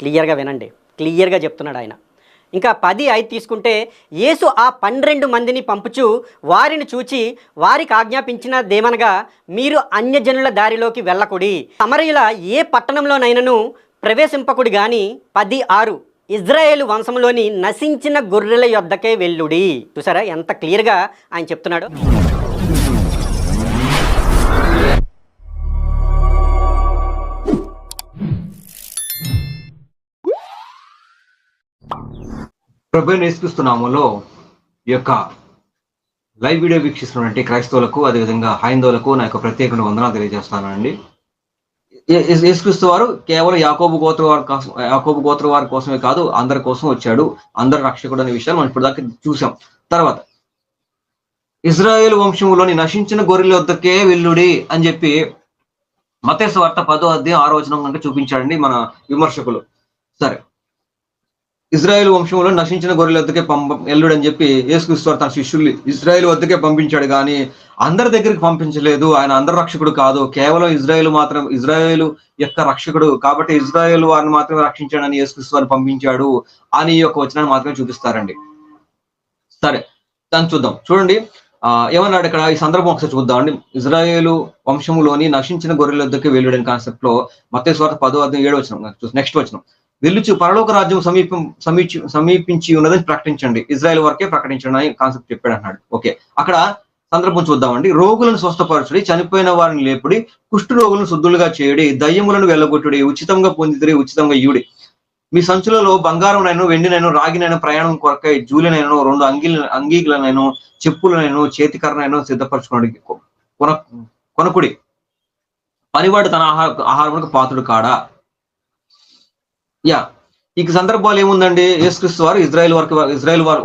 క్లియర్గా వినండి. క్లియర్గా చెప్తున్నాడు ఆయన. ఇంకా పది ఐదు తీసుకుంటే యేసు ఆ పన్నెండు మందిని పంపుచు వారిని చూచి వారికి ఆజ్ఞాపించినదేమనగా మీరు అన్యజనుల దారిలోకి వెళ్ళకుడి. సమరయుల ఏ పట్టణంలోనైనను ప్రవేశింపకుడి గాని పది ఆరు ఇజ్రాయేల్ వంశంలోని నశించిన గొర్రెల యొద్దకే వెళ్ళుడి. చూసారా ఎంత క్లియర్గా ఆయన చెప్తున్నాడు? ప్రభు నేర్పిస్తున్నాములో ఈ యొక్క లైవ్ వీడియో వీక్షిస్తున్నటువంటి క్రైస్తవులకు అదేవిధంగా హైందవులకు నా యొక్క ప్రత్యేక వందనాలు తెలియజేస్తానండి యేసుక్రీస్తు వారు కేవలం యాకోబు గోత్ర వారి కోసం యాకోబు గోత్ర వారి కోసమే కాదు అందరి కోసం వచ్చాడు అందరి రక్షకుడు అనే విషయాలు మనం ఇప్పటిదాకా చూసాం తర్వాత ఇజ్రాయేల్ వంశంలోని నశించిన గొర్రెల వద్దకే వెల్లుడి అని చెప్పి మతేశ్వార్త పదో అధ్యాయం ఆరోచనం కనుక చూపించాడండి మన విమర్శకులు. సరే ఇజ్రాయెల్ వంశంలో నశించిన గొర్రెల వద్దకే పంప ఎల్లుడని చెప్పి యేసుక్రీస్తు తన శిష్యుల్ని ఇజ్రాయెల్ వద్దకే పంపించాడు. కానీ అందరి దగ్గరికి పంపించలేదు. ఆయన అందరి రక్షకుడు కాదు. కేవలం ఇజ్రాయెల్ మాత్రం ఇజ్రాయెల్ యొక్క రక్షకుడు. కాబట్టి ఇజ్రాయెల్ వారిని మాత్రమే రక్షించాడని యేసుక్రీస్తు పంపించాడు అని ఈ యొక్క వచనాన్ని మాత్రమే చూపిస్తారండి. సరే దాన్ని చూద్దాం. చూడండి. ఆ ఏమన్నాడు ఇక్కడ? ఈ సందర్భం ఒకసారి చూద్దాం అండి. ఇజ్రాయేలు వంశములోని నశించిన గొర్రెల వద్దకు వెళ్ళుడని కాన్సెప్ట్లో మత్తేశ్వర పదో అర్థం ఏడు వచ్చిన నెక్స్ట్ వచ్చినాం వెలుచు పరలోక రాజ్యం సమీపం సమీచి సమీపించి ఉన్నదని ప్రకటించండి. ఇజ్రాయెల్ వరకే ప్రకటించండి అని కాన్సెప్ట్ చెప్పాడు అన్నాడు. ఓకే అక్కడ సందర్భం చూద్దామండి. రోగులను స్వస్థపరచుడి చనిపోయిన వారిని లేపుడి కుష్టు రోగులను శుద్ధులుగా చేయడి దయ్యములను వెళ్ళగొట్టుడి ఉచితంగా పొందితిరి ఉచితంగా ఇయుడి మీ సంచులలో బంగారంనైను వెండినైను రాగినైను ప్రయాణం కొరకై జూలినైను రెండు అంగీ అంగీలనైను చెప్పులనైను చేతికరనైను సిద్ధపరచుకోండి కొన కొనకుడి. పనివాడు తన ఆహార ఆహారములకు పాత్రుడు కాడా? యా. ఈ సందర్భాలు ఏముందండి? యేసుక్రీస్తు వారు ఇజ్రాయెల్ వరకు ఇజ్రాయెల్ వారు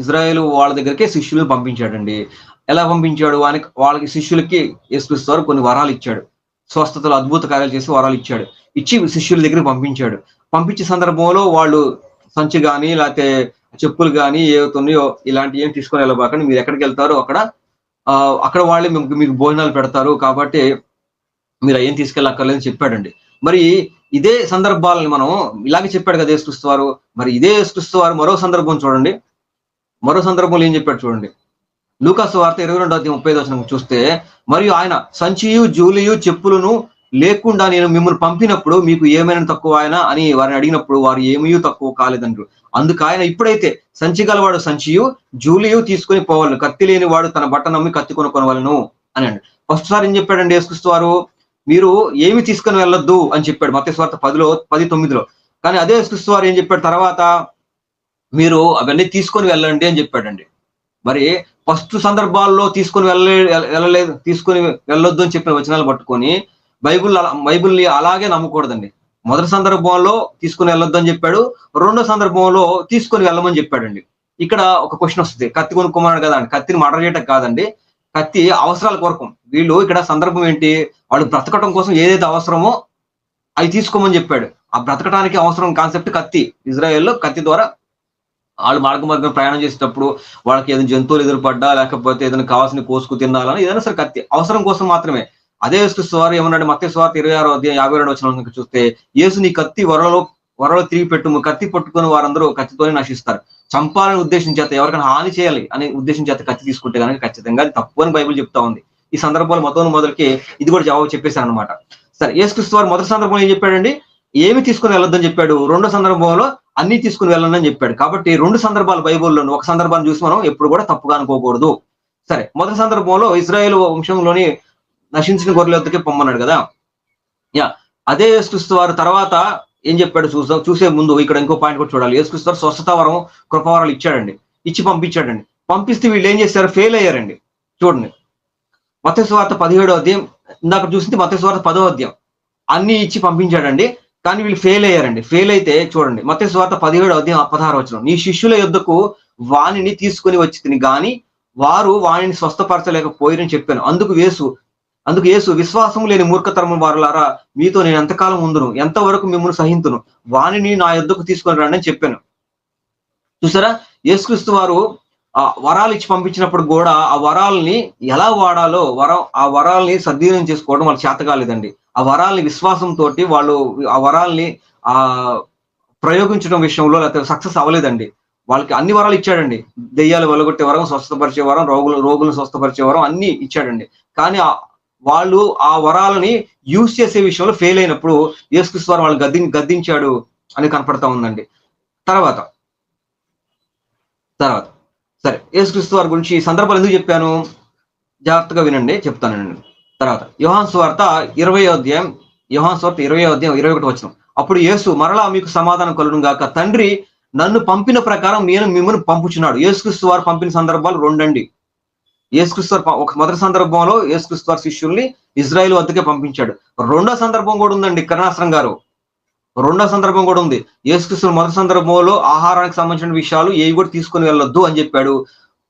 ఇజ్రాయెల్ వాళ్ళ దగ్గరికి శిష్యులను పంపించాడండి. ఎలా పంపించాడు? వానికి వాళ్ళకి శిష్యులకి యేసుక్రీస్తు వారు కొన్ని వరాలు ఇచ్చాడు. స్వస్థతలు అద్భుత కార్యాలు చేసి వరాలు ఇచ్చాడు. ఇచ్చి శిష్యుల దగ్గరికి పంపించాడు. పంపించే సందర్భంలో వాళ్ళు సంచి కానీ లేకపోతే చెప్పులు కానీ ఏవుతున్నాయో ఇలాంటి ఏం తీసుకొని వెళ్ళబాకండి. మీరు ఎక్కడికి వెళ్తారో అక్కడ అక్కడ వాళ్ళే మీకు మీకు భోజనాలు పెడతారు. కాబట్టి మీరు ఏం తీసుకెళ్ళక్కర్లేదని చెప్పాడండి. మరి ఇదే సందర్భాలను మనం ఇలాగే చెప్పాడు కదా యేసుక్రీస్తు వారు. మరి ఇదే యేసుక్రీస్తు వారు మరో సందర్భం చూడండి. మరో సందర్భంలో ఏం చెప్పాడు చూడండి. లూకాసు వార్త ఇరవై రెండో అధ్యాయం ముప్పై దర్శనం చూస్తే మరియు ఆయన సంచియు జూలియు చెప్పులను లేకుండా నేను మిమ్మల్ని పంపినప్పుడు మీకు ఏమైనా తక్కువ ఆయన? అని వారిని అడిగినప్పుడు వారు ఏమీ తక్కువ కాలేదంటారు అందుకు ఆయన ఇప్పుడైతే సంచి గలవాడు సంచియు జూలియు తీసుకొని పోవాలను కత్తి లేని వాడు తన బట్ట నమ్మి కత్తి కొనుక్కొనవలను అని అండి. ఫస్ట్ సారి ఏం చెప్పాడండి యేసుక్రీస్తు వారు? మీరు ఏమి తీసుకొని వెళ్ళొద్దు అని చెప్పాడు మత్స్య స్వార్థ పదిలో పది తొమ్మిదిలో. కానీ అదే యేసుక్రీస్తు వారు ఏం చెప్పాడు తర్వాత? మీరు అవన్నీ తీసుకొని వెళ్ళండి అని చెప్పాడండి. మరి ఫస్ట్ సందర్భాల్లో తీసుకొని వెళ్ళలే వెళ్ళలేదు తీసుకొని వెళ్ళొద్దు అని చెప్పిన వచనాలు పట్టుకొని బైబుల్ అలా- బైబుల్ని అలాగే నమ్మకూడదండి. మొదటి సందర్భంలో తీసుకొని వెళ్ళొద్దు అని చెప్పాడు రెండో సందర్భంలో తీసుకొని వెళ్ళమని చెప్పాడండి. ఇక్కడ ఒక క్వశ్చన్ వస్తుంది. కత్తి కొనుక్కోమన్నాడు కదా అండి. కత్తిని మర్డర్ చేయటం కాదండి. కత్తి అవసరాల కొరకు. వీళ్ళు ఇక్కడ సందర్భం ఏంటి? వాళ్ళు బ్రతకటం కోసం ఏదైతే అవసరమో అవి తీసుకోమని చెప్పాడు. ఆ బ్రతకటానికి అవసరం కాన్సెప్ట్ కత్తి. ఇజ్రాయెల్లో కత్తి ద్వారా వాళ్ళు మార్గ మార్గం ప్రయాణం చేసేటప్పుడు వాళ్ళకి ఏదైనా జంతువులు ఎదురుపడ్డా లేకపోతే ఏదైనా కావాల్సిన కోసుకు తినాలని ఏదైనా సరే కత్తి. అవసరం కోసం మాత్రమే. అదే స్వారు ఏమన్నాడు? మత్స్య స్వార్థ ఇరవై ఆరో అధ్యాయం యాభై రెండు వచ్చిన చూస్తే యేసు నీ కత్తి వరలో వరలో తిరిగి పెట్టుము కత్తి పట్టుకుని వారందరూ కత్తితోనే నశిస్తారు. చంపాలని ఉద్దేశం చేత ఎవరికైనా హాని చేయాలి అనే ఉద్దేశం చేత కత్తి తీసుకుంటే కనుక ఖచ్చితంగా అది తప్పు అని బైబిల్ చెప్తా ఉంది. ఈ సందర్భంలో మొత్తం మొదలకి ఇది కూడా జవాబు చెప్పేశారు అనమాట సరే ఏసుక్రీస్తు వారు మొదటి సందర్భంలో ఏం చెప్పాడండి? ఏమి తీసుకుని వెళ్ళొద్దని చెప్పాడు. రెండో సందర్భంలో అన్ని తీసుకుని వెళ్ళండి అని చెప్పాడు. కాబట్టి రెండు సందర్భాలు బైబుల్లో ఒక సందర్భాన్ని చూసి మనం ఎప్పుడు కూడా తప్పుగా అనుకోకూడదు. సరే మొదటి సందర్భంలో ఇజ్రాయెల్ వంశంలోని నశించిన గొర్రెల పొమ్మన్నాడు కదా? యా అదే యేసుక్రీస్తు వారు తర్వాత ఏం చెప్పాడు చూసా చూసే ముందు ఇక్కడ ఇంకో పాయింట్ కూడా చూడాలి. యేసుక్రీస్తు స్వస్థత వరం కృపవరాలు ఇచ్చాడండి. ఇచ్చి పంపించాడండి. పంపిస్తే వీళ్ళు ఏం చేశారు? ఫెయిల్ అయ్యారండి. చూడండి. మత్స్వార్త పదిహేడో అధ్యాయం. ఇందాక చూసింది మత్స్వార్త పదో అధ్యాయం. అన్ని ఇచ్చి పంపించాడండి. కానీ వీళ్ళు ఫెయిల్ అయ్యారండి. ఫెయిల్ అయితే చూడండి. మత్స్వార్త పదిహేడో అధ్యాయం పదహారు వచ్చిన నీ శిష్యుల యుద్ధకు వాణిని తీసుకొని వచ్చి తిని గాని వారు వాణిని స్వస్థపరచలేకపోయిరని చెప్పాను. అందుకు వేసు అందుకు యేసు విశ్వాసం లేని మూర్ఖతరము వారులారా మీతో నేను ఎంతకాలం ఉందును? ఎంతవరకు మిమ్మల్ని సహింతును? వాణిని నా యుద్ధకు తీసుకొని రండి అని చెప్పాను. చూసారా? యేసుక్రీస్తు వారు ఆ వరాలు ఇచ్చి పంపించినప్పుడు కూడా ఆ వరాలని ఎలా వాడాలో వరం ఆ వరాల్ని సద్వినియోగం చేసుకోవడం వాళ్ళకి చేత కాలేదండి. ఆ వరాల్ని విశ్వాసంతో వాళ్ళు ఆ వరాల్ని ఆ ప్రయోగించడం విషయంలో లేకపోతే సక్సెస్ అవ్వలేదండి. వాళ్ళకి అన్ని వరాలు ఇచ్చాడండి. దెయ్యాలు వెలగొట్టే వరం స్వస్థపరిచే వరం రోగులు రోగులను స్వస్థపరిచే వరం అన్ని ఇచ్చాడండి. కానీ వాళ్ళు ఆ వరాలని యూజ్ చేసే విషయంలో ఫెయిల్ అయినప్పుడు యేసుక్రీస్తు వారు వాళ్ళు గద్ది గద్దించాడు అని కనపడతా ఉందండి. తర్వాత తర్వాత సరే యేసుక్రీస్తు వారి గురించి ఈ సందర్భాలు ఎందుకు చెప్పాను? జాగ్రత్తగా వినండి చెప్తానండి తర్వాత యోహాన్ స్వార్త ఇరవై అధ్యాయం యోహాన్ స్వార్త ఇరవై అధ్యాయం ఇరవై ఒకటి వచ్చిన అప్పుడు యేసు మరలా మీకు సమాధానం కలుగును గాక తండ్రి నన్ను పంపిన ప్రకారం నేను మిమ్మల్ని పంపుచున్నాడు. యేసుక్రీస్తు వారు పంపిన సందర్భాలు రెండండి. యేసుక్రీస్తు ఒక మొదటి సందర్భంలో యేసుక్రీస్తు శిష్యుల్ని ఇజ్రాయెల్ వద్దకే పంపించాడు. రెండో సందర్భం కూడా ఉందండి కరుణాశ్రం గారు. రెండో సందర్భం కూడా ఉంది. యేసుక్రీస్తు మొదటి సందర్భంలో ఆహారానికి సంబంధించిన విషయాలు ఏవి కూడా తీసుకొని వెళ్ళొద్దు అని చెప్పాడు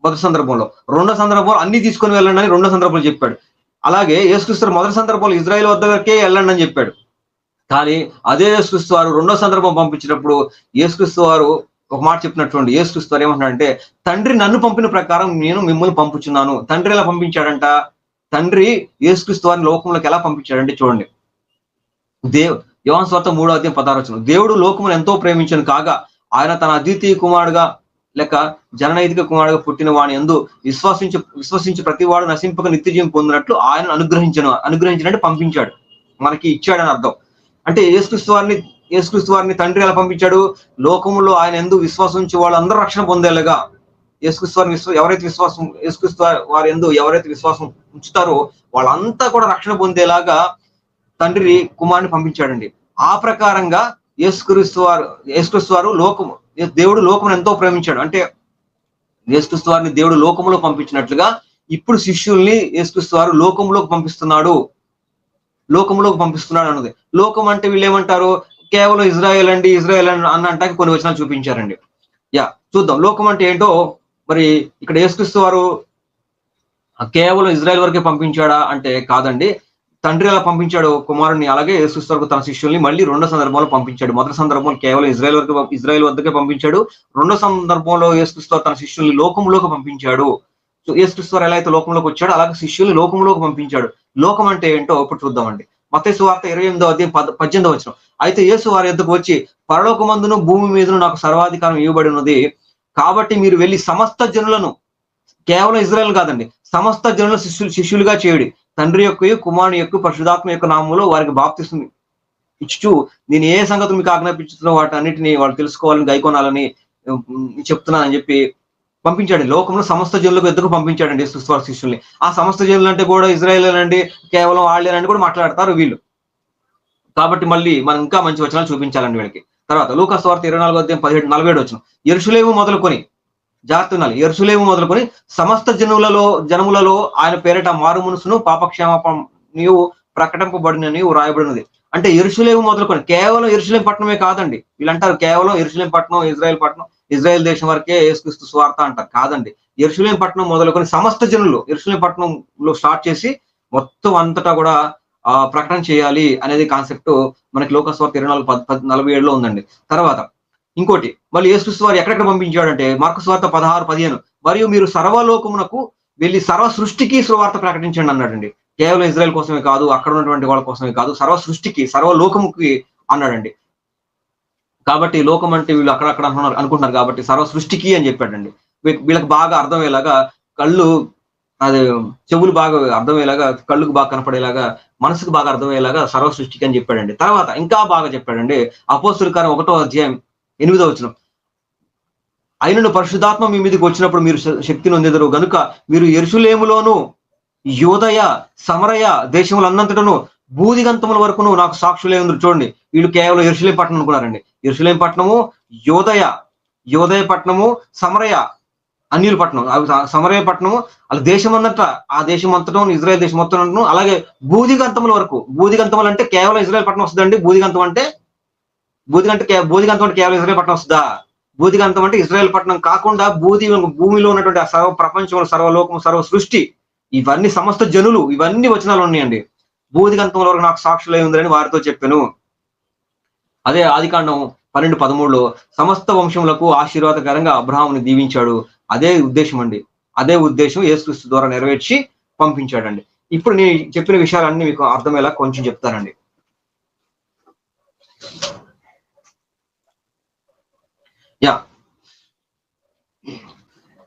మొదటి సందర్భంలో. రెండో సందర్భంలో అన్ని తీసుకొని వెళ్ళండి అని రెండో సందర్భంలో చెప్పాడు. అలాగే యేసుక్రీస్తు మొదటి సందర్భంలో ఇజ్రాయెల్ వద్దకే వెళ్ళండి అని చెప్పాడు. కానీ అదే యేసుక్రీస్తు వారు రెండో సందర్భం పంపించినప్పుడు యేసుక్రీస్తు వారు ఒక మాట చెప్పినటువంటి యేసుక్రీస్తు వారు ఏమంటున్నాడంటే తండ్రి నన్ను పంపిన ప్రకారం నేను మిమ్మల్ని పంపుచున్నాను. తండ్రి ఎలా పంపించాడంట? తండ్రి యేసుక్రీస్తు వారిని లోకంలోకి ఎలా పంపించాడంటే చూడండి. దేవ్ యోహాన్ స్వార్థ మూడో అధ్యాయం పదహారు దేవుడు లోకమును ఎంతో ప్రేమించను కాగా ఆయన తన అద్వితీయ కుమారుడుగా లేక జననైతిక కుమారుడుగా పుట్టిన వాని ఎందు విశ్వసించి విశ్వసించి ప్రతి వాడు నశింపక నిత్యజీవం పొందినట్లు ఆయన అనుగ్రహించను అనుగ్రహించినట్టు పంపించాడు. మనకి ఇచ్చాడని అర్థం. అంటే ఏసుక్రీస్తు వారిని యేసుక్రీస్తు వారిని తండ్రి ఎలా పంపించాడు? లోకంలో ఆయన ఎందుకు విశ్వాసం ఉంచి వాళ్ళందరూ రక్షణ పొందేలాగా యేసుక్రీస్తు వారిని విశ్వ ఎవరైతే విశ్వాసం యేసుక్రీస్తు వారి- ఎందు ఎవరైతే విశ్వాసం ఉంచుతారో వాళ్ళంతా కూడా రక్షణ పొందేలాగా తండ్రి కుమారుని పంపించాడండి. ఆ ప్రకారంగా యేసుక్రీస్తు వారు యేసుక్రీస్తు వారు లోకము దేవుడు లోకమును ఎంతో ప్రేమించాడు. అంటే యేసుక్రీస్తు వారిని దేవుడు లోకంలో పంపించినట్లుగా ఇప్పుడు శిష్యుల్ని యేసుక్రీస్తు వారు లోకంలోకి పంపిస్తున్నాడు. లోకంలోకి పంపిస్తున్నాడు అన్నది. లోకం అంటే వీళ్ళు ఏమంటారు? కేవలం ఇజ్రాయెల్ అండి ఇజ్రాయెల్ అని అంటే కొన్ని వచనాలు చూపించారండి. యా చూద్దాం. లోకం అంటే ఏంటో? మరి ఇక్కడ యేసుక్రీస్తు వారు కేవలం ఇజ్రాయెల్ వరకే పంపించాడా అంటే కాదండి. తండ్రి ఎలా పంపించాడు కుమారుని అలాగే యేసుక్రీస్తు వరకు తన శిష్యుల్ని మళ్ళీ రెండో సందర్భంలో పంపించాడు. మొదటి సందర్భంలో కేవలం ఇజ్రాయెల్ వరకు ఇజ్రాయెల్ వద్దకే పంపించాడు. రెండో సందర్భంలో యేసుక్రీస్తు తన శిష్యుల్ని లోకంలోకి పంపించాడు. సో యేసుక్రీస్తు వారు ఎలా అయితే లోకంలోకి వచ్చాడో అలాగే శిష్యుల్ని లోకంలోకి పంపించాడు. లోకం అంటే ఏంటో ఇప్పుడు చూద్దామండి. మత్తయి వార్త ఇరవై ఎనిమిదో అధ్యాయం పద్ పద్దెనిమిదో వచ్చిన అయితే యేసు వారి ఎద్దుకు వచ్చి పరలోకమందును భూమి మీదను నాకు సర్వాధికారం ఇవ్వబడి ఉన్నది. కాబట్టి మీరు వెళ్ళి సమస్త జనులను కేవలం ఇజ్రాయెల్ కాదండి సమస్త జనుల శిష్యులు శిష్యులుగా చేయుడి. తండ్రి యొక్క కుమారుని యొక్క పరిశుధాత్మ యొక్క నామంలో వారికి బాప్తిస్తుంది ఇచ్చు నేను ఏ సంగతి మీకు ఆజ్ఞాపించుతున్నా వాటి అన్నిటిని వాళ్ళు తెలుసుకోవాలని గైకొనాలని చెప్తున్నానని చెప్పి పంపించాడు లోకంలో సమస్త జనులకు ఎదురు పంపించాడండి సుస్వార శిష్యుల్ని. ఆ సమస్త జనులు అంటే కూడా ఇజ్రాయల్ అండి కేవలం వాళ్ళేనండి కూడా మాట్లాడతారు వీళ్ళు. కాబట్టి మళ్ళీ మనం ఇంకా మంచి వచనాలు చూపించాలండి వీళ్ళకి. తర్వాత లూకాస్ స్వార్థ ఇరవై నాలుగో అధ్యాయం పదిహేడు నలభై ఏడు వచ్చిన ఎరుసులేము మొదలుకొని జాగ్రత్త ఉండాలి. ఎరుసులేము మొదలుకొని సమస్త జనులలో జనములలో ఆయన పేరిట మారు మనసును పాపక్షేమ నీవు ప్రకటింపబడిన నీవు రాయబడినది అంటే ఎరుసులేము మొదలుకొని కేవలం ఎరుసలేం పట్టణమే కాదండి. వీళ్ళంటారు కేవలం ఎరుసలేం పట్టణం ఇజ్రాయెల్ పట్టణం ఇజ్రాయెల్ దేశం వరకే యేసుక్రీస్తు స్వార్థ అంటారు. కాదండి. ఎరుసలేం పట్టణం మొదలుకొని సమస్త జనులు ఎరుసలేం పట్టణంలో స్టార్ట్ చేసి మొత్తం అంతటా కూడా ఆ ప్రకటన చేయాలి అనేది కాన్సెప్ట్ మనకి లోకస్వార్థ ఇరవై నాలుగు పద్- నలభై ఏడులో ఉందండి. తర్వాత ఇంకోటి మళ్ళీ యేసుక్రీస్తు వారు ఎక్కడెక్కడ పంపించాడంటే మార్కు స్వార్థ పదహారు పదిహేను. మరియు మీరు సర్వలోకమునకు వెళ్ళి సర్వ సృష్టికి సువార్త ప్రకటించండి అన్నాడండి. కేవలం ఇజ్రాయెల్ కోసమే కాదు అక్కడ ఉన్నటువంటి వాళ్ళ కోసమే కాదు సర్వ సృష్టికి సర్వలోకముకి అన్నాడండి. కాబట్టి లోకం అంటే వీళ్ళు అక్కడక్కడ అంటున్నారు అనుకుంటున్నారు కాబట్టి సర్వ సృష్టికి అని చెప్పాడండి. వీళ్ళకి బాగా అర్థమయ్యేలాగా కళ్ళు అది చెవులు బాగా అర్థమయ్యేలాగా కళ్ళుకు బాగా కనపడేలాగా మనసుకు బాగా అర్థమయ్యేలాగా సర్వ సృష్టికి అని చెప్పాడండి. తర్వాత ఇంకా బాగా చెప్పాడండి. అపోస్తుల కారం ఒకటో అధ్యాయం ఎనిమిదో వచ్చిన అయినను పరిశుధాత్మ మీ మీదకి వచ్చినప్పుడు మీరు శక్తిని పొందెదరు గనుక మీరు ఎరుసులేములోను యోదయ సమరయ దేశములన్నంతటను బూదిగంతముల వరకును నాకు సాక్షులే ఉంది చూడండి వీళ్ళు కేవలం ఎరుసలేం పట్టణం అనుకున్నారండి. ఎరుసలేం పట్టణము యోదయ యోదయ పట్టణము సమరయ అన్యుల పట్టణం. అవి సమరయ పట్టణము అలా దేశం అంతటా ఆ దేశం అంతటం ఇజ్రాయెల్ దేశం మొత్తం అంతటను, అలాగే బూదిగంతముల వరకు. బూదిగంతములు అంటే కేవలం ఇజ్రాయెల్ పట్టణం వస్తుందండి. బూదిగంతం అంటే బూదిగంటే కే- బూదిగంతం అంటే కేవలం ఇజ్రాయెల్ పట్టణం వస్తుందా? బూదిగంతం అంటే ఇజ్రాయెల్ పట్టణం కాకుండా బూది భూమిలో ఉన్నటువంటి ఆ సర్వ ప్రపంచంలో సర్వలోకం సర్వ సృష్టి ఇవన్నీ సమస్త జనులు ఇవన్నీ వచనాలు ఉన్నాయండి. బూదిగంతం వరకు నాకు సాక్షులై ఉందని వారితో చెప్పాను. అదే ఆదికాండం పన్నెండు పదమూడులో సమస్త వంశములకు ఆశీర్వాదకరంగా అబ్రహాముని దీవించాడు. అదే ఉద్దేశం అండి. అదే ఉద్దేశం యేసుక్రీస్తు ద్వారా నెరవేర్చి పంపించాడండి. ఇప్పుడు నేను చెప్పిన విషయాలన్నీ మీకు అర్థమయ్యేలా కొంచెం చెప్తానండి. యా.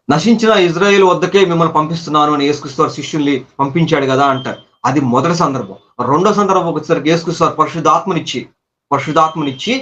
నశించిన ఇజ్రాయేల్ వద్దకే మిమ్మల్ని పంపిస్తున్నాను అని యేసుక్రీస్తు శిష్యుల్ని పంపించాడు కదా అంటారు. అది మొదటి సందర్భం. రెండో సందర్భం వచ్చేసరికి యేసుక్రీస్తు పరిశుద్ధాత్మనిచ్చి పరిశుద్ధాత్మనిచ్చి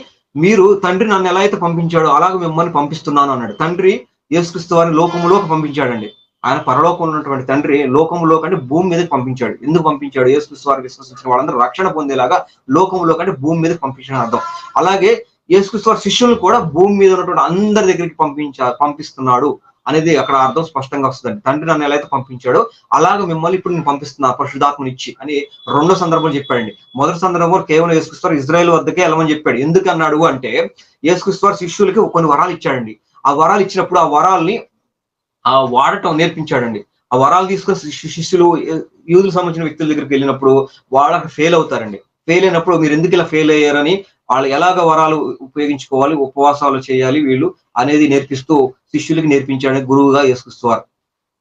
మీరు తండ్రి నన్ను ఎలా అయితే పంపించాడో అలాగే మిమ్మల్ని పంపిస్తున్నాను అన్నాడు. తండ్రి యేసుక్రీస్తు వారిని లోకములోకి పంపించాడండి. ఆయన పరలోకంలో ఉన్నటువంటి తండ్రి లోకంలో కంటే భూమి మీదకి పంపించాడు. ఎందుకు పంపించాడు? యేసుక్రీస్తు వారికి విశ్వసించిన వాళ్ళందరూ రక్షణ పొందేలాగా లోకంలో కంటే భూమి మీదకి పంపించడం అర్థం. అలాగే యేసుక్రీస్తు వారి శిష్యులను కూడా భూమి మీద ఉన్నటువంటి అందరి దగ్గరికి పంపించ పంపిస్తున్నాడు. అనేది అక్కడ అర్థం స్పష్టంగా వస్తుందండి. తండ్రి నన్ను ఎలా అయితే పంపించాడో అలాగే మిమ్మల్ని ఇప్పుడు నేను పంపిస్తున్నా పరిశుధాత్మని ఇచ్చి అని రెండో సందర్భం చెప్పాడండి. మొదటి సందర్భంలో కేవలం యేసుక్రీస్తు ఇజ్రాయెల్ వద్దకే వెళ్ళమని చెప్పాడు. ఎందుకు అన్నాడు అంటే యేసుక్రీస్తు శిష్యులకి కొన్ని వరాలు ఇచ్చాడండి. ఆ వరాలు ఇచ్చినప్పుడు ఆ వరాల్ని ఆ వాడటం నేర్పించాడండి. ఆ వరాలు తీసుకొని శిష్యు- శిష్యులు యూదులకు సంబంధించిన వ్యక్తుల దగ్గరికి వెళ్ళినప్పుడు వాళ్ళకి ఫెయిల్ అవుతారండి. ఫెయిల్ అయినప్పుడు మీరు ఎందుకు ఇలా ఫెయిల్ అయ్యారని వాళ్ళు ఎలాగ వరాలు ఉపయోగించుకోవాలి ఉపవాసాలు చేయాలి వీళ్ళు అనేది నేర్పిస్తూ శిష్యులకి నేర్పించడానికి గురువుగా యేసుక్రీస్తువారు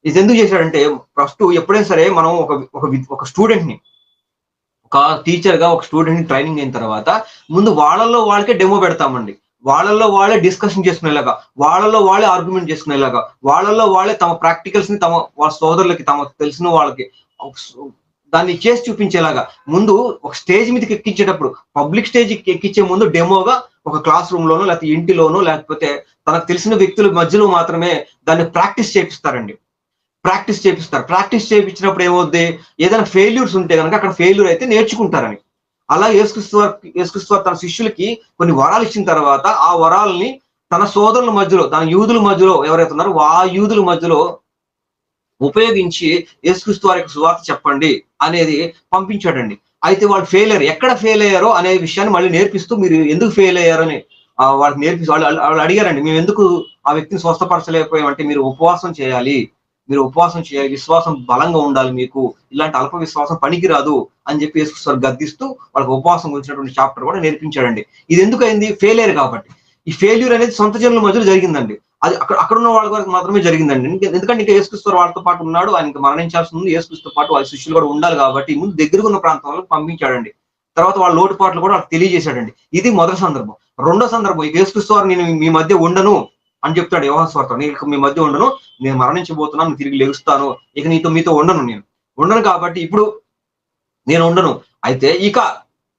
ఇది ఎందుకు చేశాడంటే ఫస్ట్ ఎప్పుడైనా సరే మనం ఒక ఒక ఒక స్టూడెంట్ని ఒక టీచర్గా ఒక స్టూడెంట్ని ట్రైనింగ్ అయిన తర్వాత ముందు వాళ్ళల్లో వాళ్ళకే డెమో పెడతామండి. వాళ్ళల్లో వాళ్ళే డిస్కషన్ చేసుకునేలాగా వాళ్ళల్లో వాళ్ళే ఆర్గ్యుమెంట్ చేసుకునేలాగా వాళ్ళల్లో వాళ్ళే తమ ప్రాక్టికల్స్ని తమ వాళ్ళ సోదరులకి తమ తెలిసిన వాళ్ళకి దాన్ని చేసి చూపించేలాగా. ముందు ఒక స్టేజ్ మీదకి ఎక్కించేటప్పుడు పబ్లిక్ స్టేజ్ ఎక్కించే ముందు డెమోగా ఒక క్లాస్ రూమ్ లోనో లేకపోతే ఇంటిలోనో లేకపోతే తనకు తెలిసిన వ్యక్తుల మధ్యలో మాత్రమే దాన్ని ప్రాక్టీస్ చేపిస్తారండి. ప్రాక్టీస్ చేపిస్తారు. ప్రాక్టీస్ చేయించినప్పుడు ఏమవుద్ది? ఏదైనా ఫెయిల్యూర్స్ ఉంటే కనుక అక్కడ ఫెయిల్యూర్ అయితే నేర్చుకుంటారని. అలా యేసుక్రీస్తు వారు- యేసుక్రీస్తు వారు తన శిష్యులకి కొన్ని వరాలు ఇచ్చిన తర్వాత ఆ వరాలని తన సోదరుల మధ్యలో తన యూదుల మధ్యలో ఎవరైతే ఉన్నారో ఆ యూదుల మధ్యలో ఉపయోగించి యేసుక్రీస్తు వారి యొక్క సువార్త చెప్పండి. అనేది పంపించాడండి. అయితే వాళ్ళు ఫెయిల్ అయ్యారు. ఎక్కడ ఫెయిల్ అయ్యారో అనే విషయాన్ని మళ్ళీ నేర్పిస్తూ మీరు ఎందుకు ఫెయిల్ అయ్యారని వాళ్ళకి నేర్పి వాళ్ళు వాళ్ళు అడిగారండి. మేము ఎందుకు ఆ వ్యక్తిని స్వస్థపరచలేకపోయామంటే మీరు ఉపవాసం చేయాలి. మీరు ఉపవాసం చేయాలి. విశ్వాసం బలంగా ఉండాలి మీకు. ఇలాంటి అల్ప విశ్వాసం పనికిరాదు అని చెప్పి యేసుకృష్ణ గద్దిస్తూ వాళ్ళకి ఉపవాసం గురించినటువంటి చాప్టర్ కూడా నేర్పించాడండి. ఇది ఎందుకు అయింది? ఫెయిలియర్ కాబట్టి. ఈ ఫెయిల్యూర్ అనేది సొంత జనుల మధ్యలో జరిగిందండి. అది అక్కడ అక్కడ ఉన్న వాళ్ళ వరకు మాత్రమే జరిగిందండి. ఎందుకంటే ఇంకా యేసుక్రీస్తు వాళ్ళతో పాటు ఉన్నాడు ఆయన మరణించాల్సి ఉంది. యేసుక్రీస్తుతో పాటు వాళ్ళ శిష్యులు కూడా ఉండాలి కాబట్టి ముందు దగ్గరకు ఉన్న ప్రాంతాలకు పంపించాడండి. తర్వాత వాళ్ళ లోటుపాట్లు కూడా వాళ్ళకి తెలియజేశాడండి. ఇది మొదటి సందర్భం. రెండో సందర్భం ఇక వారు నేను మీ మధ్య ఉండను అని చెప్తాడు యోహాన్ స్వార్థ నేను మీ మధ్య ఉండను నేను మరణించబోతున్నాను తిరిగి లెగుస్తాను ఇక నీతో మీతో ఉండను నేను. ఉండను కాబట్టి ఇప్పుడు నేను ఉండను. అయితే ఇక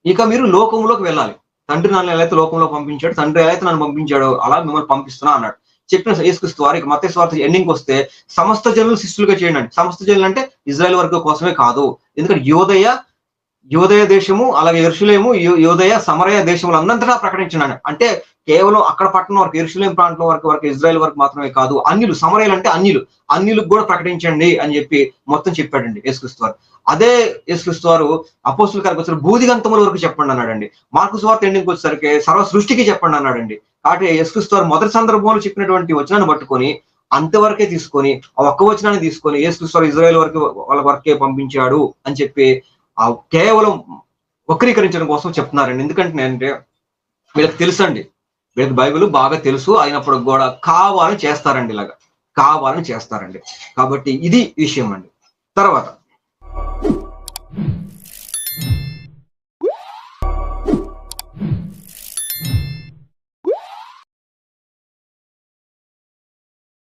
ఇక మీరు లోకంలోకి వెళ్ళాలి. తండ్రి నన్ను ఎలా అయితే లోకంలో పంపించాడు తండ్రి ఎలా అయితే నన్ను పంపించాడో అలా మిమ్మల్ని పంపిస్తున్నా అన్నాడు. చెప్పిన యేసుక్రీస్తు వారు ఇక మత స్వార్థ ఎండింగ్ వస్తే సమస్త జనులు శిష్యులుగా చేయండి. సమస్త జనులు అంటే ఇజ్రాయెల్ వర్గం కోసమే కాదు. ఎందుకంటే యోదయ యోదయ దేశము అలాగే ఎరుషులేము యోదయ సమరయ దేశములు అందంతటా ప్రకటించినాడు అంటే కేవలం అక్కడ పట్టణం వరకు ఎరుషులేం ప్రాంతం వరకు వరకు ఇజ్రాయెల్ వరకు మాత్రమే కాదు. అన్యులు సమరయలు అంటే అన్యులు. అన్యులకు కూడా ప్రకటించండి అని చెప్పి మొత్తం చెప్పాడండి యేసుక్రీస్తు వారు. అదే యేసుక్రీస్తు వారు అపోస్తుల గారికి వచ్చారు బూదిగంతముల వరకు చెప్పండి అన్నాడండి. మార్కు స్వార్థ ఎండింగ్కి వచ్చేసరికి సర్వ సృష్టికి చెప్పండి అన్నాడండి. కాబట్టి యేసుక్రీస్తు వారు మొదటి సందర్భంలో చెప్పినటువంటి వచనాన్ని పట్టుకొని అంతవరకే తీసుకొని ఆ ఒక్క వచనాన్ని తీసుకొని యేసుక్రీస్తు వారు ఇజ్రాయెల్ వరకు వాళ్ళ వరకే పంపించాడు అని చెప్పి ఆ కేవలం వక్రీకరించడం కోసం చెప్తున్నారండి. ఎందుకంటే అంటే వీళ్ళకి తెలుసండి. వీళ్ళకి బైబిల్ బాగా తెలుసు. అయినప్పుడు కూడా కావాలని చేస్తారండి ఇలాగా. కావాలని చేస్తారండి. కాబట్టి ఇది విషయం అండి. తర్వాత